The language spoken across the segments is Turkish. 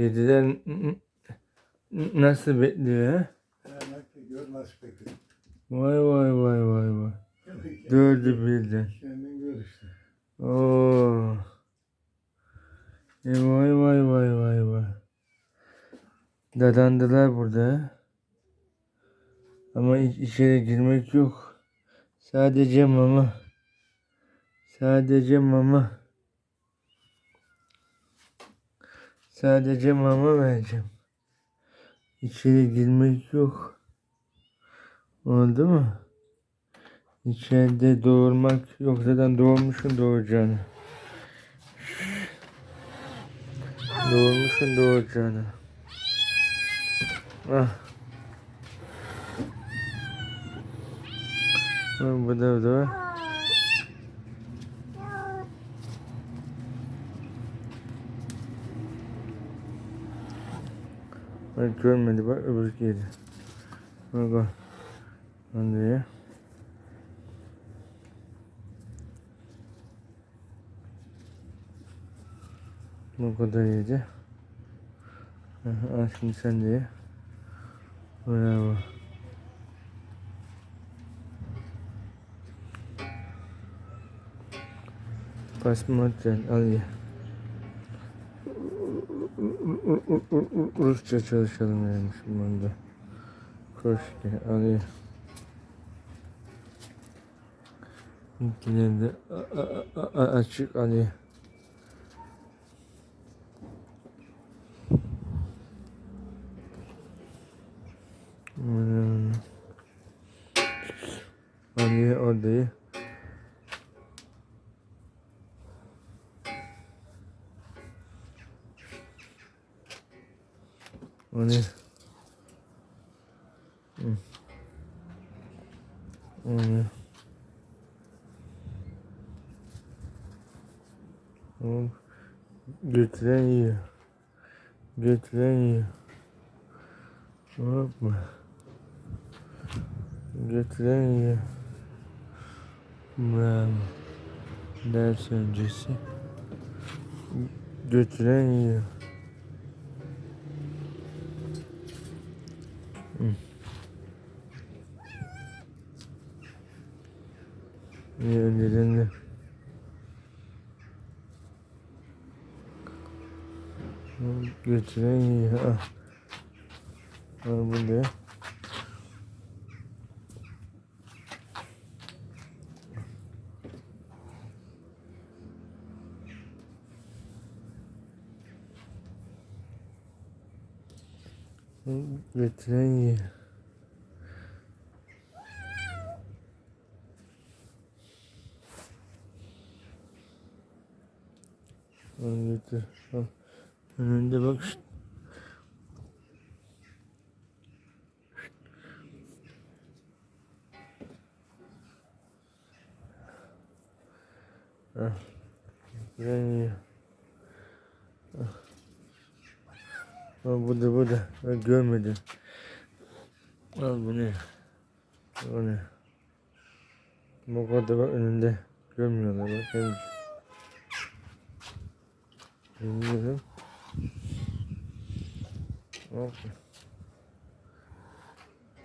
Kediler nasıl bekliyor nasıl bekliyor. Vay vay vay vay vay. Dördü birden. Kendin gör işte. Oo. E vay vay vay vay vay. Dadandılar burada. Ama iç- içeri girmek yok. Sadece mama. Sadece mama. Sadece mama vereceğim. İçeri girmek yok. Oldu mu? İçeride doğurmak yok zaten doğurmuşsun doğuracağını. Doğurmuşsun doğuracağını. Ah. Bu da bu Bak görmedi bak öbür yedi. Bak bak. Andrea. Bu kadar yedi. Al şimdi sen de ye. Bravo. Basmati al ye. Rusça çalışalım yani şimdi bunda. Koş gel al ye. İkileri de açık al ye. Hmm. O ne? O ne? O götüren yiyor. Götüren yiyor. Hoppa. Götüren yiyor. Bravo. Ders öncesi. Götüren yiyor. İyi önlerinde. Götüren yiyor. Ah. Al bunu da. Götüren yiyor. Al. Önünde bak. şşt. Götüren yiyor. Al. Al burada burada. Ben görmedim. Bunu. O ne? Bu kadar bak önünde. Görmüyorlar bak. Bilmiyorum. Hop.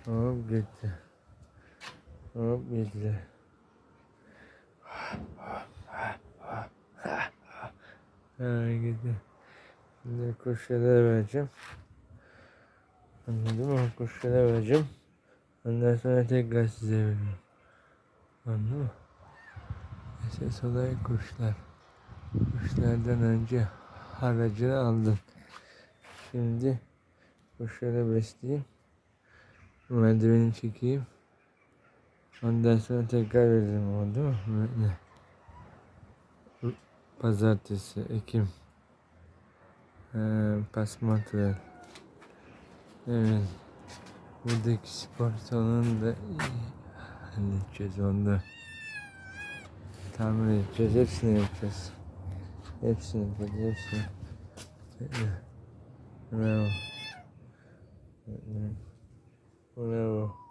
Hop gitti. Hop gitti. Ha gitti. Şimdi kuşlara vereceğim. Anladın mı? Kuşlara vereceğim. Ondan sonra tekrar size vereceğim. Anladın mı? Esas olay kuşlar. Kuşlardan önce haracını aldın. Şimdi kuşları besleyeyim. Merdiveni çekeyim. Ondan sonra tekrar veririm oldu mu? Böyle. Pazartesi, Ekim. Ee, Pasmatral. Evet. Buradaki spor salonunu da halledeceğiz onda. Tamir edeceğiz. Hepsini yapacağız. Hepsini. Hepsini. Bravo. Bravo.